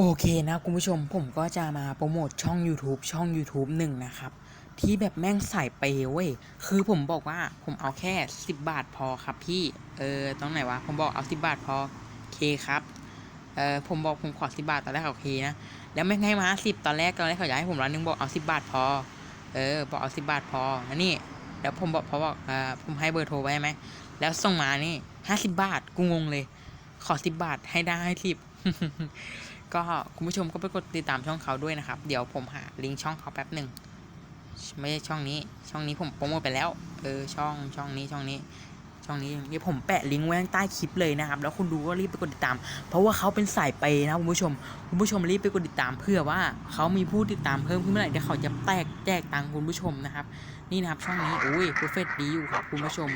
โอเคนะคุณผู้ชมผมก็จะมาโปรโมทช่อง YouTube ช่อง YouTube หนึ่งนะครับ ที่แบบแม่งใส่เปเว้ย คือผมบอกว่าผมเอาแค่ 10 บาทพอครับพี่ เออตรงไหนวะ ผมบอกเอา 10 บาทพอเคครับ เออผมบอกผมขอ 10 บาทตอนแรกเขาโอเคนะ แล้วไม่ให้มา10ตอนแรกตอนแรกเขาอยากให้ผมร้อยหนึงบอกเอา 10 บาทพอ เออบอกเอา 10 บาทพอนะนี่แล้วผมบอกพอบอกเออผมให้เบอร์โทรไว้ไหมแล้วส่งมานี่50 บาทกูงงเลย ขอ 10 บาทให้ได้ให้10 ก็คุณผู้ชมก็ไปกดติดตามช่องเขาด้วยนะครับ เดี๋ยวผมหาลิงก์ช่องเขาแป๊บหนึ่งไม่ใช่ช่องนี้ ช่องนี้ผมโปรโมทไปแล้ว เออ ช่อง ช่องนี้ ช่องนี้ ช่องนี้เดี๋ยวผมแปะลิงก์ไว้ใต้คลิปเลยนะครับ แล้วคุณดูก็รีบไปกดติดตาม เพราะว่าเขาเป็นสายไปนะคุณผู้ชม คุณผู้ชมรีบไปกดติดตามเพื่อว่าเขามีผู้ติดตามเพิ่มขึ้นเมื่อไหร่เดี๋ยวเขาจะแตกแจกตังคุณผู้ชมนะครับ นี่นะครับช่องนี้ อุ้ยเพร์ฟกดีอยู่ครับคุณผู้ชม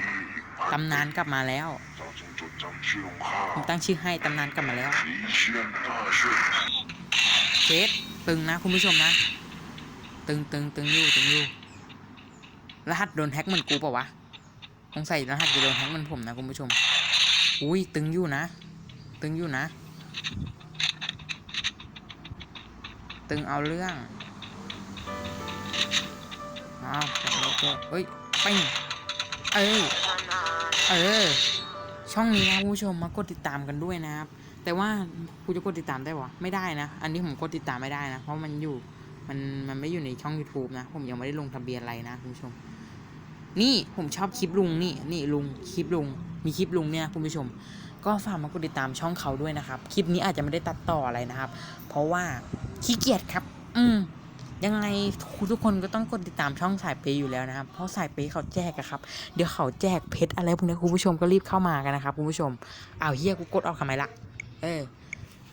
ตำนานกลับมาแล้ว ผมตั้งชื่อให้ตำนานกลับมาแล้วเคสตึงนะคุณผู้ชมนะ ตึงตึงตึงอยู่ตึงอยู่รหัสโดนแฮ็กเหมือนกูเปล่าวะสงใสัยรหัสจะโดนแฮ็กเหมือนผมนะคุณผู้ชม อุ้ยตึงอยู่นะ ตึงอยู่นะ ตึงเอาเรื่องอ้าวเฮ้ยปิ้งเออเออ ช่องนี้นะคุณผู้ชมมากดติดตามกันด้วยนะครับ แต่ว่ากูจะกดติดตามได้วะไม่ได้นะ อันนี้ผมกดติดตามไม่ได้นะ เพราะมันอยู่มันมันไม่อยู่ในช่อง YouTube นะ ผมยังไม่ได้ลงทะเบียนอะไรนะคุณผู้ชม นี่ผมชอบคลิปลุงนี่นี่ลุงคลิปลุง มีคลิปลุงเนี่ยคุณผู้ชม ก็ฝากมากดติดตามช่องเขาด้วยนะครับ คลิปนี้อาจจะไม่ได้ตัดต่ออะไรนะครับ เพราะว่าขี้เกียจครับ อืม ยังไงทุกคนก็ต้องกดติดตามช่องสายเปย์อยู่แล้วนะครับ เพราะสายเปย์เขาแจกอะครับ เดี๋ยวเขาแจกเพชรอะไรพวกนี้คุณผู้ชมก็รีบเข้ามากันนะครับคุณผู้ชมอ้าวเฮียกูกดออกทำไมล่ะเออ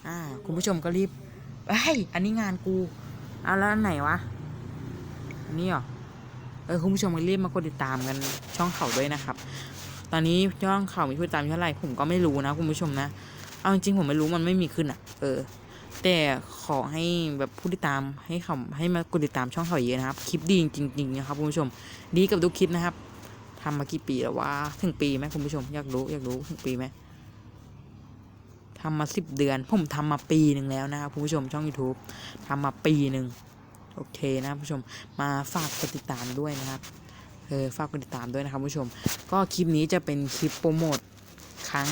อ่าคุณผู้ชมก็รีบเฮ้ยอันนี้งานกูเอาแล้วอันไหนวะอันนี้เหรอเออคุณผู้ชมก็รีบมากดติดตามกันช่องเขาด้วยนะครับ ตอนนี้ช่องเขามีผู้ติดตามเท่าไหร่ผมก็ไม่รู้นะคุณผู้ชมนะ เอาจริงๆผมไม่รู้มันไม่มีขึ้นอะ เออ แต่ขอให้แบบผู้ติดตามให้เขาให้มากดติดตามช่องเขาเยอะนะครับ คลิปดีจริงๆนะครับคุณผู้ชม ดีกับทุกคลิปนะครับทำมากี่ปีแล้ววะถึงปีไหมคุณผู้ชมอยากรู้อยากรู้ถึงปีไหมทำมาสิบเดือน ผมทำมาปีหนึ่งแล้วนะครับคุณผู้ชมช่อง YouTube ทำมาปีหนึ่งโอเคนะคุณผู้ชมมาฝากกดติดตามด้วยนะครับเออฝากกดติดตามด้วยนะครับคุณผู้ชม ก็คลิปนี้จะเป็นคลิปโปรโมท ครั้ง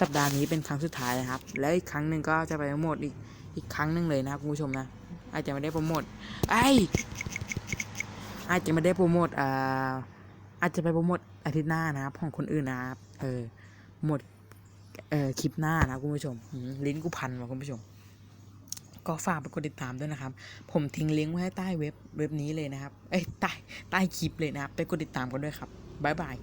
สัปดาห์นี้เป็นครั้งสุดท้ายนะครับ แล้วอีกครั้งหนึ่งก็จะไปโปรโมทอีกอีกครั้งหนึ่งเลยนะครับคุณผู้ชมนะ อาจจะไม่ได้โปรโมทไออาจจะไม่ได้โปรโมทอ่าอาจจะไปโปรโมทอาทิตย์หน้านะครับของคนอื่นนะครับเออหมดเอ่อคลิปหน้านะคุณผู้ชมหืมลิ้นกูพันว่ะคุณผู้ชม ก็ฝากไปกดติดตามด้วยนะครับ ผมทิ้งลิงก์ไว้ให้ใต้เว็บเว็บนี้เลยนะครับ เอ้ยใต้ใต้คลิปเลยนะครับ ไปกดติดตามกันด้วยครับบ๊ายบาย